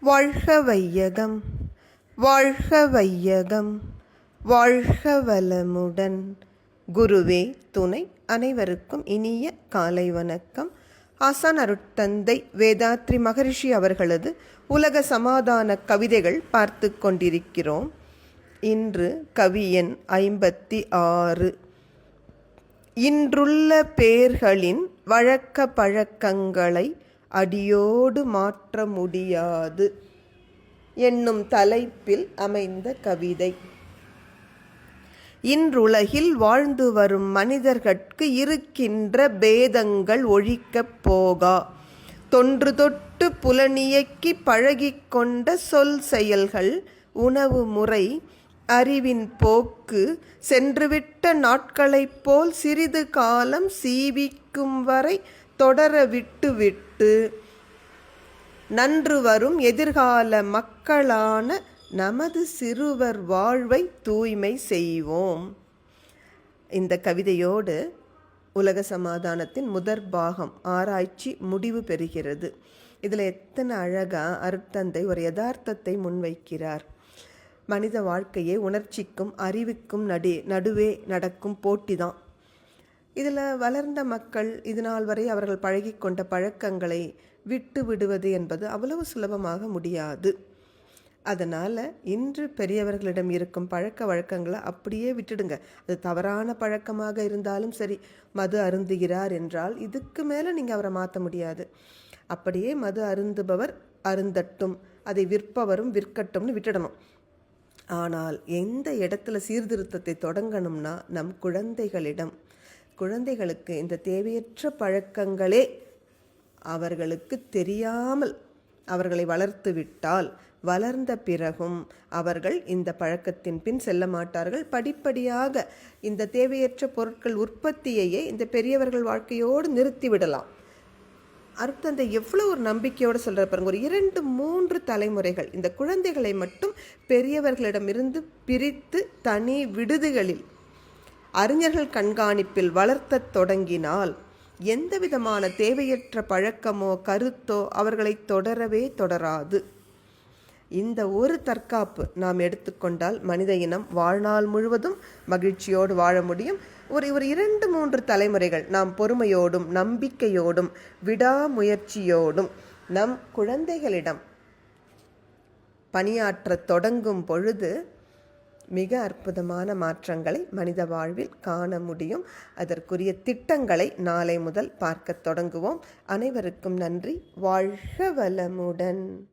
வாழ்க வையகம் வாழ்க வையகம் வாழ்க வளமுடன் குருவே துணை அனைவருக்கும் இனிய காலை வணக்கம். ஆசான் அருட்தந்தை வேதாத்ரி மகரிஷி அவர்களது உலக சமாதான கவிதைகள் பார்த்து கொண்டிருக்கிறோம். இன்று கவியன் ஐம்பத்தி ஆறு. இன்றுள்ள பேர்களின் வழக்க பழக்கங்களை அடியோடு மாற்ற முடியாது. என்னும் தலைப்பில் அமைந்த கவிதை. இன்றுலகில் வாழ்ந்து வரும் மனிதர்கட்கு இருக்கின்ற பேதங்கள் ஒழிக்கப் போகா. தொன்று தொட்டு புலனியக்கி பழகிக் கொண்ட சொல் செயல்கள் உணவு முறை அறிவின் போக்கு சென்றுவிட்ட நாட்களைப் போல் சிறிது காலம் சீவிக்கும் வரை தொடர விட்டுவிட்டு நன்று வரும் எதிர்கால மக்களான நமது சிறுவர் வாழ்வை தூய்மை செய்வோம். இந்த கவிதையோடு உலக சமாதானத்தின் முதற் பாகம் ஆராய்ச்சி முடிவு பெறுகிறது. இதில் எத்தனை அழகாக அருட்தந்தை ஒரு யதார்த்தத்தை முன்வைக்கிறார். மனித வாழ்க்கையே உணர்ச்சிக்கும் அறிவுக்கும் நடு நடுவே நடக்கும் போட்டி தான். இதில் வளர்ந்த மக்கள் இதனால் வரை அவர்கள் பழகி கொண்ட பழக்கங்களை விட்டு விடுவது என்பது அவ்வளவு சுலபமாக முடியாது. அதனால் இன்று பெரியவர்களிடம் இருக்கும் பழக்க வழக்கங்களை அப்படியே விட்டுடுங்க. அது தவறான பழக்கமாக இருந்தாலும் சரி மது அருந்துகிறார் என்றால் இதுக்கு மேலே நீங்கள் அவரை மாற்ற முடியாது. அப்படியே மது அருந்துபவர் அருந்தட்டும் அதை விற்பவரும் விற்கட்டும்னு விட்டுடணும். ஆனால் எந்த இடத்துல சீர்திருத்தத்தை தொடங்கணும்னா நம் குழந்தைகளிடம் குழந்தைகளுக்கு இந்த தேவையற்ற பழக்கங்களே அவர்களுக்கு தெரியாமல் அவர்களை வளர்த்து விட்டால் வளர்ந்த பிறகும் அவர்கள் இந்த பழக்கத்தின் பின் செல்ல மாட்டார்கள். படிப்படியாக இந்த தேவையற்ற பொருட்கள் உற்பத்தியையே இந்த பெரியவர்கள் வாழ்க்கையோடு நிறுத்திவிடலாம் அருட்தந்தை எவ்வளோ ஒரு நம்பிக்கையோடு சொல்கிற பாருங்க. ஒரு இரண்டு மூன்று தலைமுறைகள் இந்த குழந்தைகளை மட்டும் பெரியவர்களிடமிருந்து பிரித்து தனி விடுதிகளில் அறிஞர்கள் கண்காணிப்பில் வளர்த்தத் தொடங்கினால் எந்த விதமான தேவையற்ற பழக்கமோ கருத்தோ அவர்களை தொடரவே தொடராது. இந்த ஒரு தற்காப்பு நாம் எடுத்துக்கொண்டால் மனித இனம் வாழ்நாள் முழுவதும் மகிழ்ச்சியோடு வாழ முடியும். ஒரு ஒரு இரண்டு மூன்று தலைமுறைகள் நாம் பொறுமையோடும் நம்பிக்கையோடும் விடாமுயற்சியோடும் நம் குழந்தைகளிடம் பணியாற்றத் தொடங்கும் பொழுது மிக அற்புதமான மாற்றங்களை மனித வாழ்வில் காண முடியும். அதற்குரிய திட்டங்களை நாளை முதல் பார்க்கத் தொடங்குவோம். அனைவருக்கும் நன்றி. வாழ்க வளமுடன்.